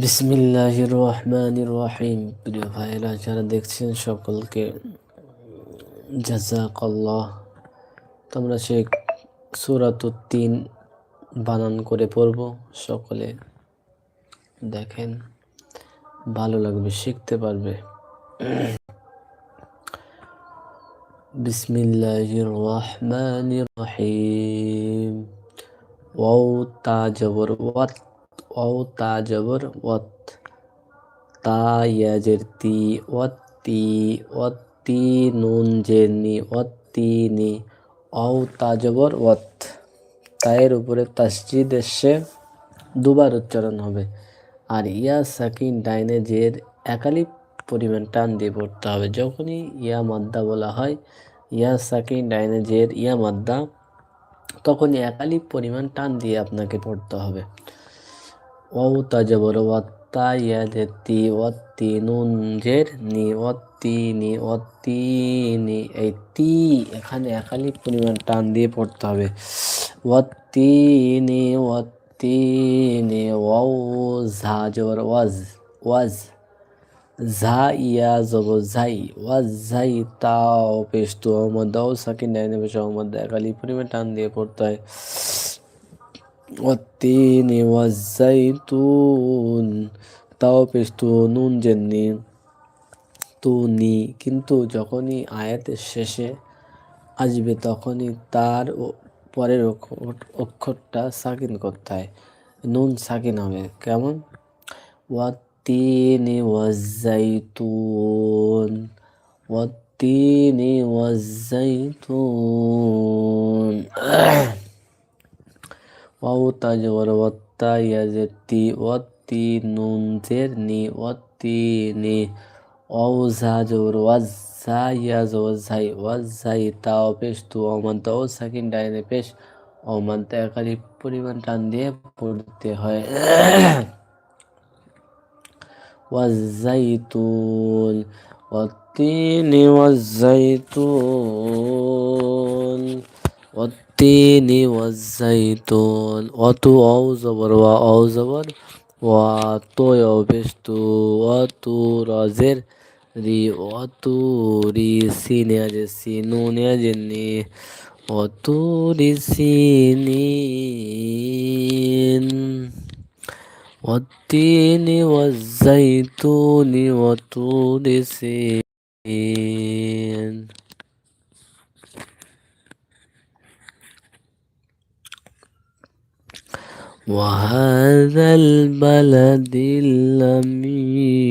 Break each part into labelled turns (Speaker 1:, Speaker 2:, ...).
Speaker 1: বিসমিল্লাহ রহমান রহিম প্রিয় ভাইরা যারা দেখছেন সকলকে জাজাকাল্লাহ তোমরা সে তিন বানান করে পড়ব, সকলে দেখেন, ভালো লাগবে, শিখতে পারবে। বিসমিল্লাহ রহমান রহিম ওয়াও তা জবর ওয়াত ওয়াও তা জবর ওয়াত তা ইয়াজের তি ওয়াত তি তি নুন জের নি তি নি ওয়াও তা জবর ওয়াত তায়ের উপরে তাসজিদ এসে দুবার উচ্চারণ হবে। আর ইয়া সাকিন ডাইনে জের একালি পরিমাণ টান দিয়ে পড়তে হবে। যখনই ইয়া মাদ্দা বলা হয়, ইয়া সাকিন ডাইনে জের ইয়া মাদ্দা, তখনই একালি পরিমাণ টান দিয়ে আপনাকে পড়তে হবে। তাজবর ওয়াত্তা ইয়াদেতি ওয়াত্তি নুন জের নি ওয়াত্তি নি ওয়াত্তি নি এই তি এখানে একালি পরিমাণ টান দিয়ে পড়তে হবে ওয়াত্তি নি ওয়াত্তি নি ওয়াও ঝা জবর ওয়াজ ওয়াজ ঝা ইয়া জব ঝাই ওয়াজ ঝাই তাও পেশ তো মদাও সাকিন ডাইনে একালি পরিমাণ টান দিয়ে পড়তে হয় والتين والزيتون তাও পেস্তু নুন জেননি তুনি কিন্তু যখনই আয়াতের শেষে আসবে তখনই তার পরের অক্ষরটা সাকিন করতে হয় নুন সাকিন হবে কেমন ওয়াতিনি ওয়াজাইতুন ওয়াতিনি ওয়াজাইতুন ওয়াও তাজবর ওয়াত্তা ইয়াজেতি ওয়াত্তি নুন জের নি ওয়াত্তি নি ওয়াও ঝা জবর ওয়াজ্জা ইয়াজ ওয়াজ্জাই ওয়াজ্জাই তাও পেশ তু অমান্ত ও সাকিন ডাইনে পেশ অমান্ত একারি পরিমাণ টান দিয়ে পড়তে হয় والزيتون والتين والزيتون والتين والزيتون وتو أو زبر وأو زبر وتو يوبستو وتو رازر ري وتو ري سين يا سينون يا جني وتور سينين والتين والزيتون وطور سين وهذا البلد الأمين.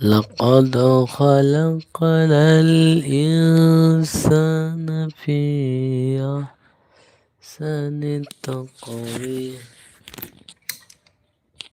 Speaker 1: لقد خلقنا الإنسان في أحسن تقويم